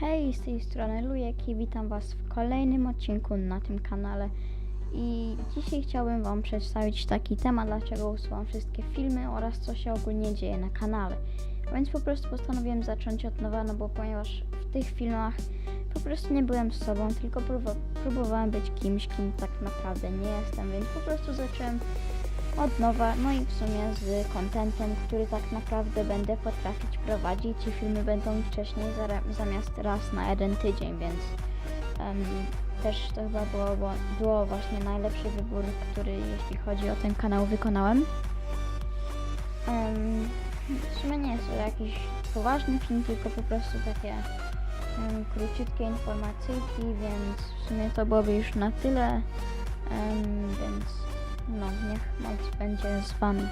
Hej, z tej strony Lujek i witam Was w kolejnym odcinku na tym kanale. I dzisiaj chciałbym Wam przedstawić taki temat, dlaczego usuwam wszystkie filmy oraz co się ogólnie dzieje na kanale. Więc po prostu postanowiłem zacząć od nowa, no bo ponieważ w tych filmach po prostu nie byłem z sobą, tylko próbowałem być kimś, kim tak naprawdę nie jestem, więc po prostu zacząłem od nowa, no i w sumie z kontentem, który tak naprawdę będę potrafić prowadzić i filmy będą wcześniej zamiast raz na jeden tydzień, więc em, też to chyba było, było, było właśnie najlepszy wybór, który jeśli chodzi o ten kanał wykonałem. Em, w sumie nie jest to jakiś poważny film, tylko po prostu takie em, króciutkie informacyjki, więc w sumie to byłoby już na tyle, em, więc It's fun.